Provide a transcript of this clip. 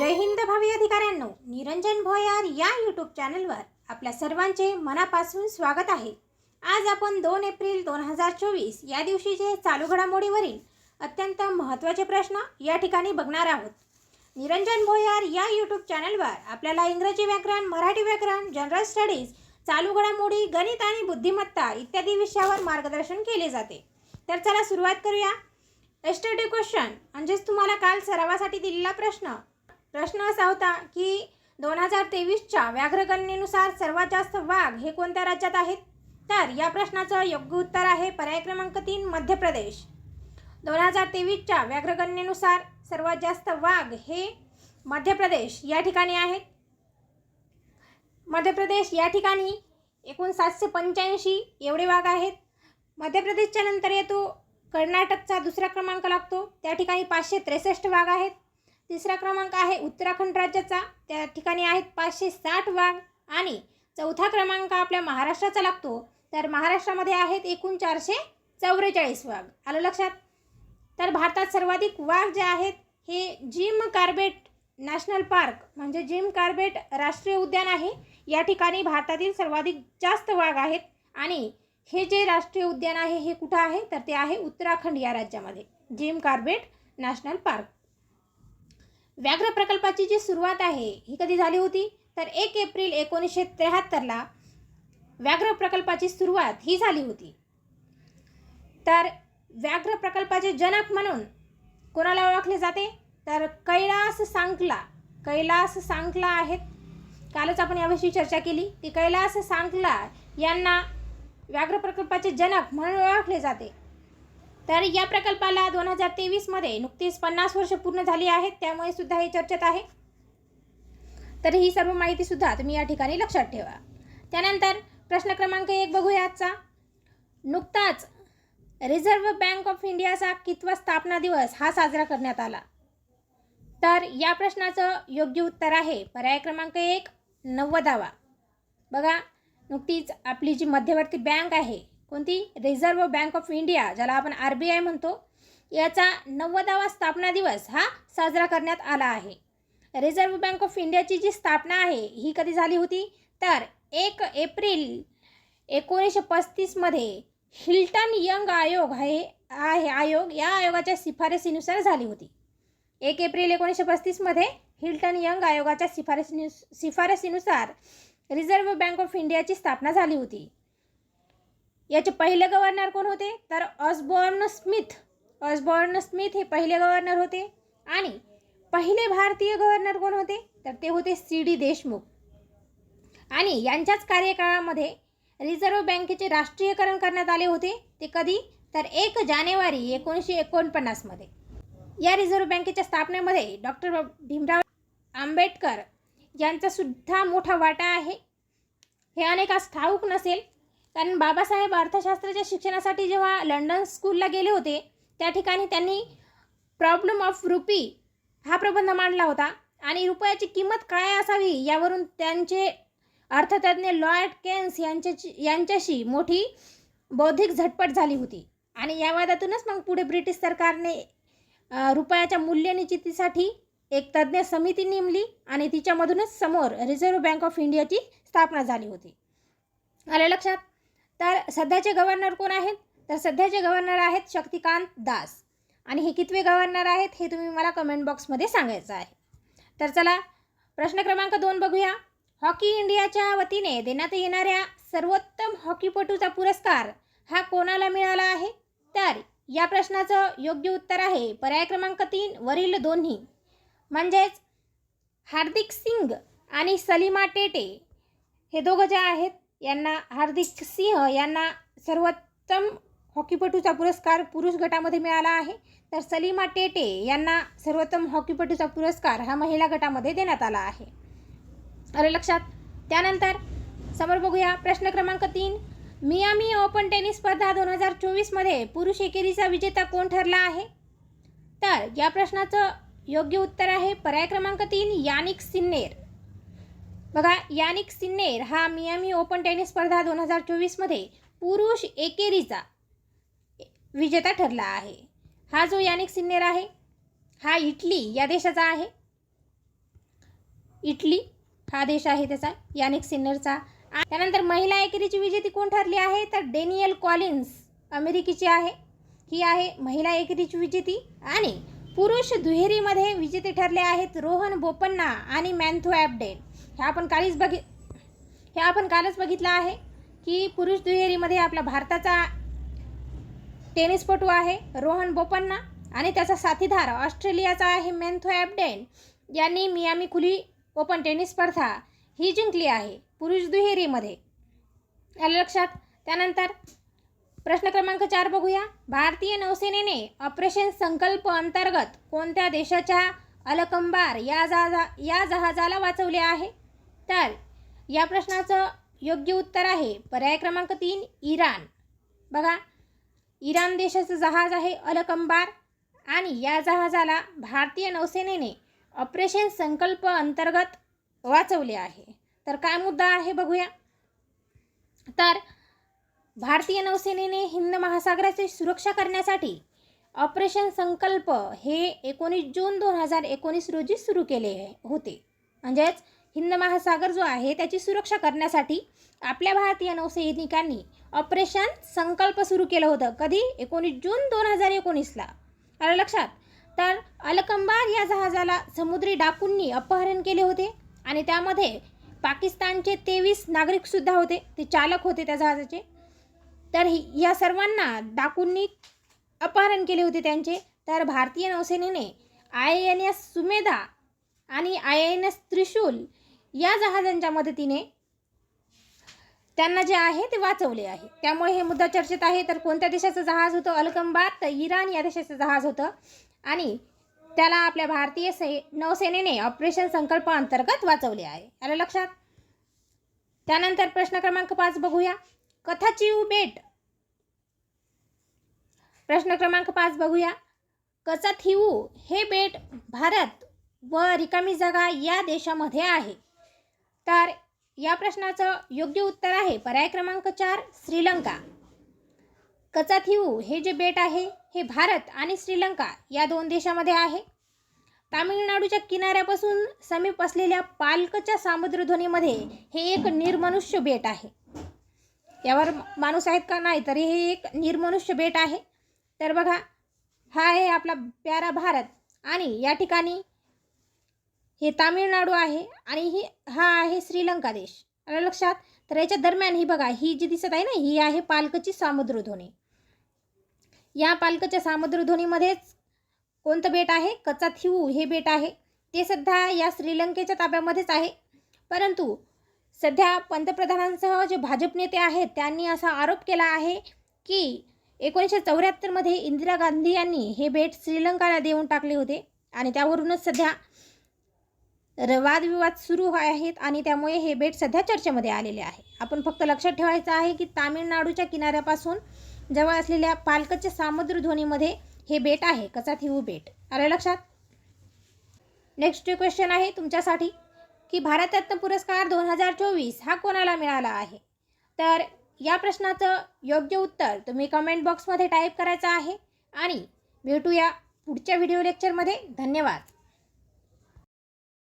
जय हिंद भावी अधिकाऱ्यांनो. निरंजन भोयार या यूट्यूब चॅनलवर आपल्या सर्वांचे मनापासून स्वागत आहे. आज आपण दोन एप्रिल दोन हजार चोवीस या दिवशीचे चालू घडामोडीवरील अत्यंत महत्त्वाचे प्रश्न या ठिकाणी बघणार आहोत. निरंजन भोयार या यूट्यूब चॅनलवर आपल्याला इंग्रजी व्याकरण मराठी व्याकरण जनरल स्टडीज चालू घडामोडी गणित आणि बुद्धिमत्ता इत्यादी विषयावर मार्गदर्शन केले जाते. तर चला सुरुवात करूया. एस्टडी क्वेश्चन म्हणजेच तुम्हाला काल सरावासाठी दिलेला प्रश्न प्रश्न असा होता की दोन हजार तेवीसच्या व्याघ्रगणनेनुसार सर्वात जास्त वाघ हे कोणत्या राज्यात आहेत? तर या प्रश्नाचं योग्य उत्तर आहे पर्याय क्रमांक तीन मध्य प्रदेश. दोन हजार तेवीसच्या व्याघ्रगणनेनुसार सर्वात जास्त वाघ हे मध्य प्रदेश या ठिकाणी आहेत. मध्य प्रदेश या ठिकाणी एकूण सातशे पंच्याऐंशी एवढे वाघ आहेत. मध्य प्रदेशच्या नंतर येतो कर्नाटकचा दुसरा क्रमांक लागतो. त्या ठिकाणी पाचशे त्रेसष्ट वाघ आहेत. तिसरा क्रमांक आहे उत्तराखंड राज्याचा. त्या ठिकाणी आहेत पाचशे साठ वाघ. आणि चौथा क्रमांक आपल्या महाराष्ट्राचा लागतो. तर महाराष्ट्रामध्ये आहेत एकूण चारशे चौवेचाळीस वाघ. आलं लक्षात? तर भारतात सर्वाधिक वाघ जे आहेत हे जिम कार्बेट नॅशनल पार्क म्हणजे जिम कार्बेट राष्ट्रीय उद्यान आहे. या ठिकाणी भारतातील सर्वाधिक जास्त वाघ आहेत. आणि हे जे राष्ट्रीय उद्यान आहे हे कुठं आहे? तर ते आहे उत्तराखंड या राज्यामध्ये. Jim Corbett national park. व्याघ्र प्रकल्पाची जी सुरुवात आहे ही कधी झाली होती? तर एक एप्रिल एकोणीसशे त्र्याहत्तरला व्याघ्र प्रकल्पाची सुरुवात ही झाली होती. तर व्याघ्र प्रकल्पाचे जनक म्हणून कोणाला ओळखले जाते? तर कैलास सांकला. कैलास सांकला आहेत. कालच आपण याविषयी चर्चा केली. की कैलास सांकला यांना व्याघ्र प्रकल्पाचे जनक म्हणून ओळखले जाते. तर या प्रकल्पाला दोन हजार तेवीसमध्ये नुकतीच पन्नास वर्ष पूर्ण झाली आहेत त्यामुळे सुद्धा हे चर्चेत आहे. तर ही सर्व माहितीसुद्धा तुम्ही या ठिकाणी लक्षात ठेवा. त्यानंतर प्रश्न क्रमांक एक बघूया आजचा. नुकताच रिझर्व्ह बँक ऑफ इंडियाचा कितवा स्थापना दिवस हा साजरा करण्यात आला. तर या प्रश्नाचं योग्य उत्तर आहे पर्याय क्रमांक एक नव्वदावा. बघा नुकतीच आपली जी मध्यवर्ती बँक आहे कोणती? रिझर्व्ह बँक ऑफ इंडिया ज्याला आपण आर बी आय म्हणतो. याचा नव्वदावा स्थापना दिवस हा साजरा करण्यात आला आहे. रिझर्व्ह बँक ऑफ इंडियाची जी स्थापना आहे ही कधी झाली होती? तर एक एप्रिल एकोणीसशे पस्तीसमध्ये हिल्टन यंग आयोग आहे आहे आयोग या आयोगाच्या शिफारसीनुसार झाली होती. एक एप्रिल एकोणीसशे पस्तीसमध्ये हिल्टन यंग आयोगाच्या शिफारसीनु शिफारसीनुसार रिझर्व्ह बँक ऑफ इंडियाची स्थापना झाली होती. याचे पहिले गव्हर्नर कोण होते? तर ऑसबॉर्न स्मिथ ऑसबॉर्न स्मिथ हे पहिले गव्हर्नर होते. आणि पहिले भारतीय गव्हर्नर कोण होते? तर ते होते सी डी देशमुख. आणि यांच्याच कार्यकाळामध्ये रिझर्व्ह बँकेचे राष्ट्रीयकरण करण्यात आले होते. ते कधी? तर एक जानेवारी एकोणीसशे एकोणपन्नासमध्ये या रिझर्व्ह बँकेच्या स्थापनेमध्ये डॉक्टर भीमराव आंबेडकर यांचासुद्धा मोठा वाटा आहे. हे अनेकास ठाऊक नसेल कारण बाबासाहेब अर्थशास्त्राच्या शिक्षणासाठी जेव्हा लंडन स्कूलला गेले होते त्या ठिकाणी त्यांनी प्रॉब्लेम ऑफ रुपी हा प्रबंध मांडला होता. आणि रुपयाची किंमत काय असावी यावरून त्यांचे अर्थतज्ज्ञ लॉर्ड केन्स यांच्याची यांच्याशी मोठी बौद्धिक झटपट झाली होती. आणि या वादातूनच मग पुढे ब्रिटिश सरकारने रुपयाच्या मूल्यनिश्चितीसाठी एक तज्ज्ञ समिती नेमली आणि तिच्यामधूनच समोर रिझर्व्ह बँक ऑफ इंडियाची स्थापना झाली होती. आलं लक्षात? तर सध्याचे गव्हर्नर कोण आहेत? तर सध्याचे गव्हर्नर आहेत शक्तिकांत दास. आणि हे कितवे गव्हर्नर आहेत हे तुम्ही मला कमेंट बॉक्समध्ये सांगायचं आहे. तर चला प्रश्न क्रमांक दोन बघूया. हॉकी इंडियाच्या वतीने देण्यात येणाऱ्या सर्वोत्तम हॉकीपटूचा पुरस्कार हा कोणाला मिळाला आहे? तर या प्रश्नाचं योग्य उत्तर आहे पर्याय क्रमांक तीन वरील दोन्ही. म्हणजेच हार्दिक सिंग आणि सलीमा टेटे हे दोघं जे आहेत यांना हार्दिक सिंह यांना सर्वोत्तम हॉकीपटूचा पुरस्कार पुरुष गटामध्ये मिळाला आहे. तर सलीमा टेटे यांना सर्वोत्तम हॉकीपटूचा पुरस्कार हा महिला गटामध्ये देण्यात आला आहे. अरे लक्षात. त्यानंतर समोर बघूया प्रश्न क्रमांक तीन. मियामी ओपन टेनिस स्पर्धा दोन हजार चोवीसमध्ये पुरुष एकेरीचा विजेता कोण ठरला आहे? तर या प्रश्नाचं योग्य उत्तर आहे पर्याय क्रमांक तीन यानिक सिन्नेर. बघा यानिक सिन्नेर हा मियामी ओपन टेनिस स्पर्धा दोन हजार चोवीसमध्ये पुरुष एकेरीचा विजेता ठरला आहे. हा जो यानिक सिन्नेर आहे हा इटली या देशाचा आहे. इटली हा देश आहे त्याचा यानिक सिन्नरचा. त्यानंतर महिला एकेरीची विजेती कोण ठरली आहे? तर डेनियल कॉलिन्स अमेरिकेची आहे. ही आहे महिला एकेरीची विजेती आणि पुरुष दुहेरीमध्ये विजेते ठरले आहेत रोहन बोपन्ना आणि मॅन्थो ॲपडेट हे आपण कालीच बघि हे आपण कालच बघितलं आहे की पुरुष दुहेरीमध्ये आपला भारताचा टेनिसपटू आहे रोहन बोपन्ना आणि त्याचा साथीदार ऑस्ट्रेलियाचा आहे मेन्थो ॲबडेन यांनी मियामी खुली ओपन टेनिस स्पर्धा ही जिंकली आहे पुरुष दुहेरीमध्ये. आलं लक्षात? त्यानंतर प्रश्न क्रमांक चार बघूया. भारतीय नौसेनेने ऑपरेशन संकल्प अंतर्गत कोणत्या देशाच्या अलकंबार या जहाजा या जहाजाला वाचवले आहे? तर या प्रश्नाचं योग्य उत्तर आहे. पर्याय क्रमांक तीन इराण. बघा इराण देशाचं जहाज आहे अलकंबार आणि या जहाजाला भारतीय नौसेनेने ऑपरेशन संकल्प अंतर्गत वाचवले आहे. तर काय मुद्दा आहे बघूया. तर भारतीय नौसेनेने हिंद महासागराची सुरक्षा करण्यासाठी ऑपरेशन संकल्प हे एकोणीस जून दोन हजार एकोणीस रोजी सुरू केले होते. म्हणजेच हिंद महासागर जो आहे त्याची सुरक्षा करण्यासाठी आपल्या भारतीय नौसैनिकांनी ऑपरेशन संकल्प सुरू केलं होतं. कधी? एकोणीस जून दोन हजार एकोणीसला. आलं लक्षात? तर अलकंबार या जहाजाला समुद्री डाकूंनी अपहरण केले होते आणि त्यामध्ये पाकिस्तानचे तेवीस नागरिकसुद्धा होते. ते चालक होते त्या जहाजाचे. तर ही- या सर्वांना डाकूंनी अपहरण केले होते त्यांचे. तर भारतीय नौसेनेने आय एन एस सुमेधा आणि आय एन एस त्रिशूल या जहाजांच्या मदतीने त्यांना जे आहे ते वाचवले आहे. त्यामुळे हे मुद्दा चर्चेत आहे. तर कोणत्या देशाचं जहाज होतं? अलकंबाद तर इराण या देशाचं जहाज होतं. आणि त्याला आपल्या भारतीय से नौसेनेने ऑपरेशन संकल्प अंतर्गत वाचवले आहे. आलं लक्षात? त्यानंतर प्रश्न क्रमांक पाच बघूया. कथाचिव बेट प्रश्न क्रमांक पाच बघूया. कचाथिवू हे बेट भारत व रिकामी जागा या देशामध्ये आहे. तर या प्रश्नाचं योग्य उत्तर आहे. पर्याय क्रमांक चार श्रीलंका. कचाथिऊ हे जे बेट आहे हे भारत आणि श्रीलंका या दोन देशामध्ये आहे. तामिळनाडूच्या किनाऱ्यापासून समीप असलेल्या पालकच्या सामुद्रध्वनीमध्ये हे एक निर्मनुष्य बेट आहे. यावर माणूस आहेत का नाही तरी हे एक निर्मनुष्य बेट आहे. तर बघा हा आहे आपला प्यारा भारत. आणि या ठिकाणी हे तामिळनाडू आहे आणि ही हा आहे श्रीलंका देश. आलं लक्षात तर याच्या दरम्यान ही बघा ही जी दिसत आहे ना ही आहे पालकची सामुद्रध्वनी. या पालकच्या सामुद्रध्वनीमध्येच कोणतं बेट आहे? कचाथिऊ हे बेट आहे. ते सध्या या श्रीलंकेच्या ताब्यामध्येच आहे. परंतु सध्या पंतप्रधानांसह जे भाजप नेते आहेत त्यांनी असा आरोप केला आहे की एकोणीसशे चौऱ्याहत्तरमध्ये इंदिरा गांधी यांनी हे बेट श्रीलंकाला देऊन टाकले होते. आणि त्यावरूनच सध्या र वादविवाद सुरू हो- आहेत आणि त्यामुळे हे बेट सध्या चर्चेमध्ये आलेले आहे. आपण फक्त लक्षात ठेवायचं आहे की तामिळनाडूच्या किनाऱ्यापासून जवळ असलेल्या पालकच्या सामुद्रध्वनीमध्ये हे बेट आहे. कचाथिवू बेट. आलं लक्षात? नेक्स्ट क्वेश्चन आहे तुमच्यासाठी की भारतरत्न पुरस्कार दोन हजार चोवीस हा कोणाला मिळाला आहे? तर या प्रश्नाचं योग्य उत्तर तुम्ही कमेंट बॉक्समध्ये टाईप करायचं आहे आणि भेटूया पुढच्या व्हिडिओ लेक्चरमध्ये धन्यवाद.